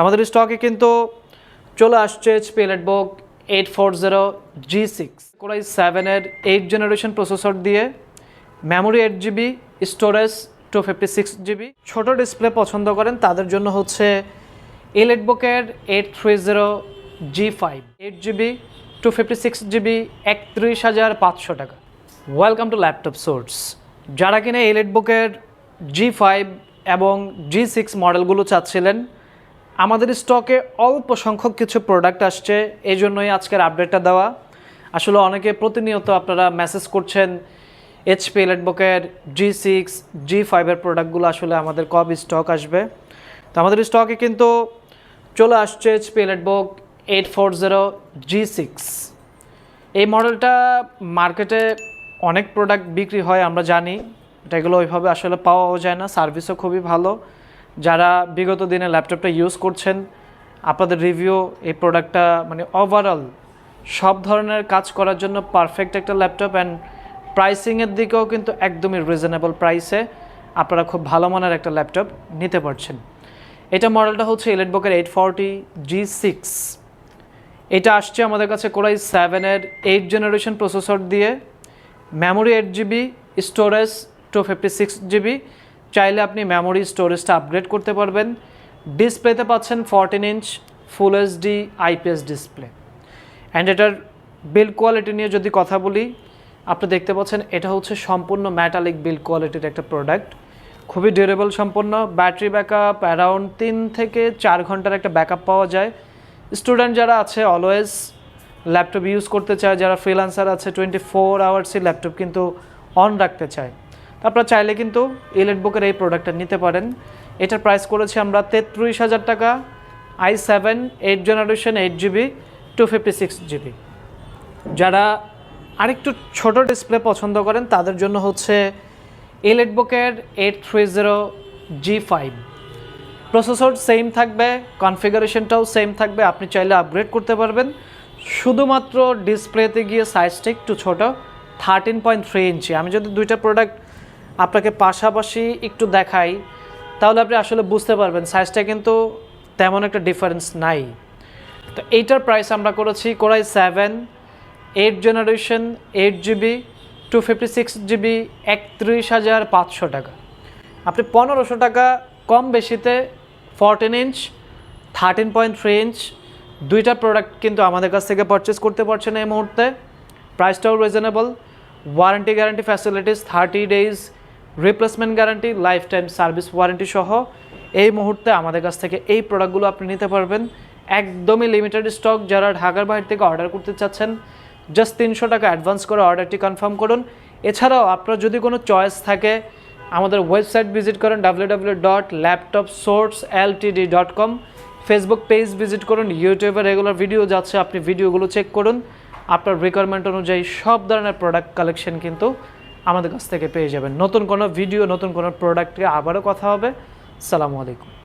আমাদের স্টকে কিন্তু চলে আসছে HP EliteBook eight four zero G six core i সেভেনের এইট জেনারেশন প্রসেসর দিয়ে memory eight GB storage two fifty six GB ছোটো ডিসপ্লে পছন্দ করেন, তাদের জন্য হচ্ছে এলেটবুকের eight three zero G five eight GB two fifty six GB একত্রিশ হাজার পাঁচশো টাকা। ওয়েলকাম টু ল্যাপটপ সোর্স যারা কিনা এলেটবুকের জি ফাইভ এবং জি সিক্স মডেলগুলো চাচ্ছিলেন আমাদের স্টকে অল্প সংখ্যক কিছু প্রোডাক্ট আসছে এই জন্যই আজকের আপডেটটা দেওয়া। আসলে অনেকে প্রতিনিয়ত আপনারা মেসেজ করছেন এইচপি এলেটবুকের জি সিক্স জি ফাইভের প্রোডাক্টগুলো আসলে আমাদের কবে স্টক আসবে। তো আমাদের স্টকে কিন্তু চলে আসছে HP EliteBook eight four zero G six এই মডেলটা মার্কেটে অনেক প্রোডাক্ট বিক্রি হয়, আমরা জানি। এটা এগুলো ওইভাবে আসলে পাওয়াও যায় না সার্ভিসও খুবই ভালো। যারা বিগত দিনে ল্যাপটপটা ইউজ করছেন, আপনাদের রিভিউ এই প্রোডাক্টটা মানে ওভারঅল সব ধরনের কাজ করার জন্য পারফেক্ট একটা ল্যাপটপ অ্যান্ড প্রাইসিংয়ের দিকেও কিন্তু একদমই রিজনেবল প্রাইসে আপনারা খুব ভালো মানের একটা ল্যাপটপ নিতে পারছেন। এটা মডেলটা হচ্ছে ইলেটবুকের এইট ফর্টি জি সিক্স এটা আসছে আমাদের কাছে কোরাই সেভেনের এইট জেনারেশন প্রসেসর দিয়ে। Memory eight GB storage two fifty six GB চাইলে আপনি মেমোরি স্টোরেজটা আপগ্রেড করতে পারবেন। ডিসপ্লেতে পাচ্ছেন fourteen inch full HD IPS display and এটার বিল্ড কোয়ালিটি নিয়ে যদি কথা বলি, আপনি দেখতে পাচ্ছেন এটা হচ্ছে সম্পূর্ণ ম্যাটালিক বিল্ড কোয়ালিটির একটা প্রোডাক্ট খুবই ডিউরেবল সম্পন্ন ব্যাটারি ব্যাকআপ অ্যারাউন্ড তিন থেকে চার ঘণ্টার একটা ব্যাকআপ পাওয়া যায়। স্টুডেন্ট যারা আছে অলওয়েজ ল্যাপটপ ইউজ করতে চায়, যারা ফ্রিলান্সার আছে টোয়েন্টি ফোর আওয়ার্সই ল্যাপটপ কিন্তু অন রাখতে চায়। আপনারা চাইলে কিন্তু ইলেটবুকের এই প্রোডাক্টটা নিতে পারেন। এটার প্রাইস করেছি আমরা তেত্রিশ হাজার টাকা I seven eight generation eight GB two fifty six GB যারা আরেকটু ছোট ডিসপ্লে পছন্দ করেন, তাদের জন্য হচ্ছে ইলেট বুকের eight three zero G five processor same থাকবে কনফিগারেশনটাও সেম থাকবে, আপনি চাইলে আপগ্রেড করতে পারবেন। শুধুমাত্র ডিসপ্লেতে গিয়ে সাইজটা একটু ছোট থার্টিন পয়েন্ট থ্রি ইঞ্চি আমি যদি দুইটা প্রোডাক্ট আপনাকে পাশাপাশি একটু দেখাই, তাহলে আপনি আসলে বুঝতে পারবেন সাইজটা কিন্তু তেমন একটা ডিফারেন্স নাই। তো এইটার প্রাইস আমরা করেছি core i seven eight generation eight GB two fifty six GB একত্রিশ হাজার পাঁচশো টাকা। আপনি পনেরোশো টাকা কম বেশিতে fourteen inch thirteen point three inch দুইটা প্রোডাক্ট কিন্তু আমাদের কাছ থেকে পারচেস করতে পারছেন এই মুহূর্তে। প্রাইসটাও reasonable warranty guarantee facilities thirty days replacement guarantee lifetime service warranty সহ এই মুহূর্তে আমাদের কাছ থেকে এই প্রোডাক্টগুলো আপনি নিতে পারবেন। একদমই লিমিটেড স্টক যারা ঢাকার বাইরে থেকে অর্ডার করতে চাচ্ছেন জাস্ট তিনশো টাকা অ্যাডভান্স করে অর্ডারটি কনফার্ম করুন। এছাড়াও আপনার যদি কোনো চয়েস থাকে, আমাদের ওয়েবসাইট ভিজিট করেন W W dot laptop source LTD dot com Facebook page visit করুন ইউটিউবে রেগুলার ভিডিও যাচ্ছে, আপনি ভিডিওগুলো চেক করুন। আপনার রিকোয়ারমেন্ট অনুযায়ী সব ধরনের প্রোডাক্ট কালেকশন কিন্তু আমাদের কাছ থেকে পেয়ে যাবেন। নতুন কোনো ভিডিও নতুন কোনো প্রোডাক্টে আবারও কথা হবে। সালামু আলাইকুম।